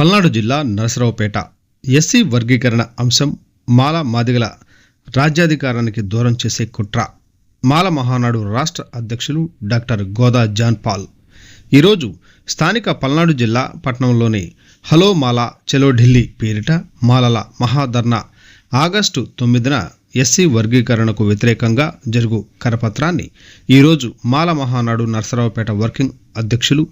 పల్నాడు జిల్లా నరసరావుపేట ఎస్సీ వర్గీకరణ అంశం మాల మాదిగల రాజ్యాధికారానికి దూరం చేసే కుట్ర. మాల మహానాడు రాష్ట్ర అధ్యక్షులు డాక్టర్ గోదా జాన్ పాల్. ఈరోజు స్థానిక పల్నాడు జిల్లా పట్టణంలోని హలో మాల చెలో ఢిల్లీ పేరిట మాలల మహాధర్నా ఆగస్టు తొమ్మిదిన ఎస్సీ వర్గీకరణకు వ్యతిరేకంగా జరుగు కరపత్రాన్ని ఈరోజు మాల మహానాడు నరసరావుపేట వర్కింగ్ అధ్యక్షులు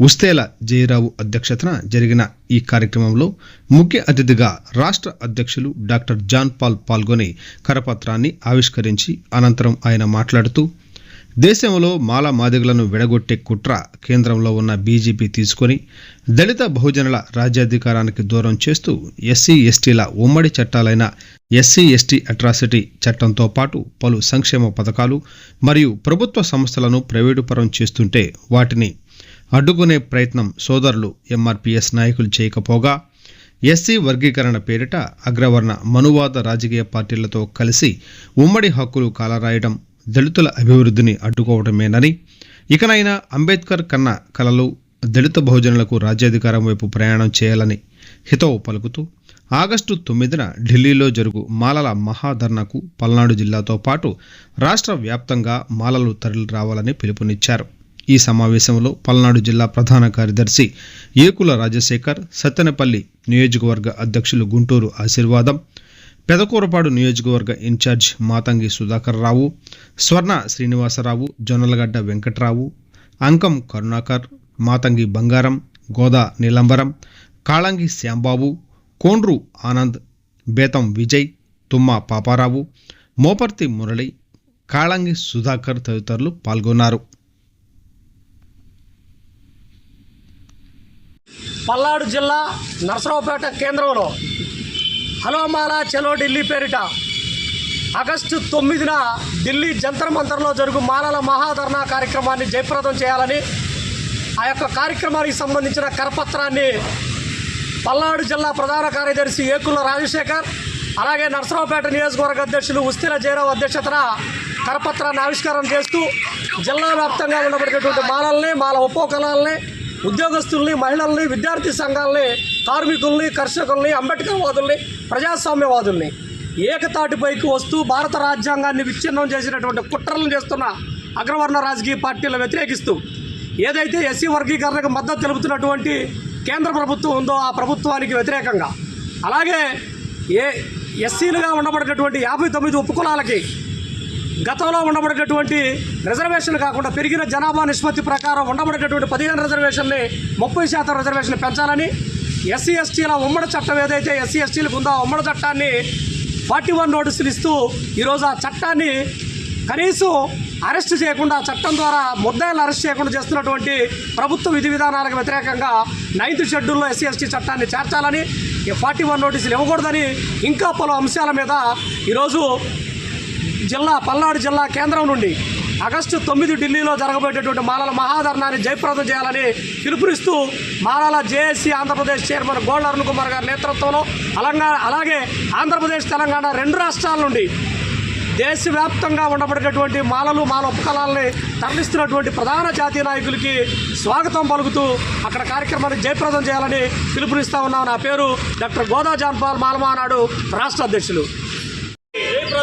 ఉస్తేల జయరావు అధ్యక్షతన జరిగిన ఈ కార్యక్రమంలో ముఖ్య అతిథిగా రాష్ట్ర అధ్యక్షులు డాక్టర్ జాన్ పాల్ పాల్గొని కరపత్రాన్ని ఆవిష్కరించి అనంతరం ఆయన మాట్లాడుతూ దేశంలో మాల మాదిగలను విడగొట్టే కుట్ర కేంద్రంలో ఉన్న బీజేపీ తీసుకొని దళిత బహుజనుల రాజ్యాధికారానికి దూరం చేస్తూ ఎస్సీ ఎస్టీల ఉమ్మడి చట్టాలైన ఎస్సీ ఎస్టీ అట్రాసిటీ చట్టంతో పాటు పలు సంక్షేమ పథకాలు మరియు ప్రభుత్వ సంస్థలను ప్రైవేటుపరం చేస్తుంటే వాటిని అడ్డుకునే ప్రయత్నం సోదరులు ఎంఆర్పిఎస్ నాయకులు చేయకపోగా ఎస్సీ వర్గీకరణ పేరిట అగ్రవర్ణ మనువాద రాజకీయ పార్టీలతో కలిసి ఉమ్మడి హక్కులు కాలరాయడం దళితుల అభివృద్ధిని అడ్డుకోవడమేనని ఇకనైనా అంబేద్కర్ కన్న కలలు దళిత బహుజనులకు రాజ్యాధికారం వైపు ప్రయాణం చేయాలని హితవు పలుకుతూ ఆగస్టు తొమ్మిదిన ఢిల్లీలో జరుగు మాలల మహాధర్నాకు పల్నాడు జిల్లాతో పాటు రాష్ట్ర వ్యాప్తంగా మాలలు తరలి రావాలని పిలుపునిచ్చారు. ఈ సమావేశంలో పల్నాడు జిల్లా ప్రధాన కార్యదర్శి ఏకుల రాజశేఖర్ సత్తెనపల్లి నియోజకవర్గ అధ్యక్షులు గుంటూరు ఆశీర్వాదం పెదకూరపాడు నియోజకవర్గ ఇన్ఛార్జ్ మాతంగి సుధాకర్ రావు స్వర్ణ శ్రీనివాసరావు జొన్నలగడ్డ వెంకట్రావు అంకం కరుణాకర్ మాతంగి బంగారం గోదా నీలంబరం కాళంగి శ్యాంబాబు కోండ్రు ఆనంద్ బేతం విజయ్ తుమ్మ పాపారావు మోపర్తి మురళి కాళంగి సుధాకర్ తదితరులు పాల్గొన్నారు. పల్నాడు జిల్లా నరసరావుపేట కేంద్రంలో హలో మాలా చలో ఢిల్లీ పేరిట. ఆగస్టు తొమ్మిదిన ఢిల్లీ జంతర్ మంతర్లో జరుగు మాలల మహాధర్నా కార్యక్రమాన్ని జయప్రదం చేయాలని ఆ యొక్క కార్యక్రమానికి సంబంధించిన కరపత్రాన్ని పల్నాడు జిల్లా ప్రధాన కార్యదర్శి ఏకుల రాజశేఖర్ అలాగే నర్సరావుపేట నియోజకవర్గ అధ్యక్షులు ఉస్తిల జయరావు అధ్యక్షతన కరపత్రాన్ని ఆవిష్కారం చేస్తూ జిల్లా వ్యాప్తంగా ఉన్నటువంటి మాలల్ని మాల ఉపకులాలని ఉద్యోగస్తుల్ని మహిళల్ని విద్యార్థి సంఘాలని కార్మికుల్ని కర్షకుల్ని అంబేద్కర్ వాదుల్ని ప్రజాస్వామ్యవాదుల్ని ఏకతాటిపైకి వస్తూ భారత రాజ్యాంగాన్ని విచ్ఛిన్నం చేసినటువంటి కుట్రలను చేస్తున్న అగ్రవర్ణ రాజకీయ పార్టీలను వ్యతిరేకిస్తూ ఏదైతే ఎస్సీ వర్గీకరణకు మద్దతు తెలుపుతున్నటువంటి కేంద్ర ప్రభుత్వం ఉందో ఆ ప్రభుత్వానికి వ్యతిరేకంగా. అలాగే ఏ ఎస్సీలుగా ఉండబడినటువంటి యాభై తొమ్మిది ఉపకులాలకి గతంలో ఉండబడేటటువంటి రిజర్వేషన్ కాకుండా పెరిగిన జనాభా నిష్పత్తి ప్రకారం ఉండబడేటటువంటి పదిహేను రిజర్వేషన్ని ముప్పై శాతం రిజర్వేషన్ పెంచాలని ఎస్సీ ఎస్టీల ఉమ్మడి చట్టం ఏదైతే ఎస్సీ ఎస్టీలకు ఉందో ఆ ఉమ్మడి చట్టాన్ని ఫార్టీ వన్ నోటీసులు ఇస్తూ ఈరోజు ఆ చట్టాన్ని కనీసం అరెస్ట్ చేయకుండా చట్టం ద్వారా ముద్దాయిలను అరెస్ట్ చేయకుండా చేస్తున్నటువంటి ప్రభుత్వ విధి విధానాలకు వ్యతిరేకంగా నైన్త్ షెడ్యూల్లో ఎస్సీ ఎస్టీ చట్టాన్ని చేర్చాలని ఫార్టీ వన్ నోటీసులు ఇవ్వకూడదని ఇంకా పలు అంశాల మీద ఈరోజు జిల్లా పల్నాడు జిల్లా కేంద్రం నుండి ఆగస్టు తొమ్మిది ఢిల్లీలో జరగబోయేటటువంటి మాలల మహాధర్నాన్ని జయప్రదం చేయాలని పిలుపునిస్తూ మాలల JAC Andhra Pradesh chairman Gold Arun Kumar గారి నేతృత్వంలో అలంగా అలాగే ఆంధ్రప్రదేశ్ తెలంగాణ రెండు రాష్ట్రాల నుండి దేశవ్యాప్తంగా ఉండబడినటువంటి మాలలు మాల ఉపకలాల్ని తరలిస్తున్నటువంటి ప్రధాన జాతీయ నాయకులకి స్వాగతం పలుకుతూ అక్కడ కార్యక్రమాన్ని జయప్రదం చేయాలని పిలుపునిస్తా ఉన్నాం. నా పేరు డాక్టర్ గోదా జాన్పాల్ మాలమానాడు రాష్ట్ర అధ్యక్షులు.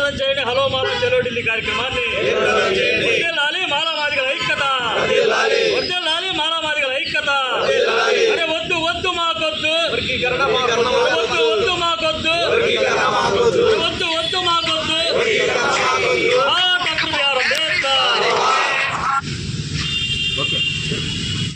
జయప్రదం చేయండి హలో మాల చెలో ఢిల్లీ కార్యక్రమాన్ని. ఐక్యత వర్ధిల్లాలి మాలమాదిగల ఐక్యత. అరే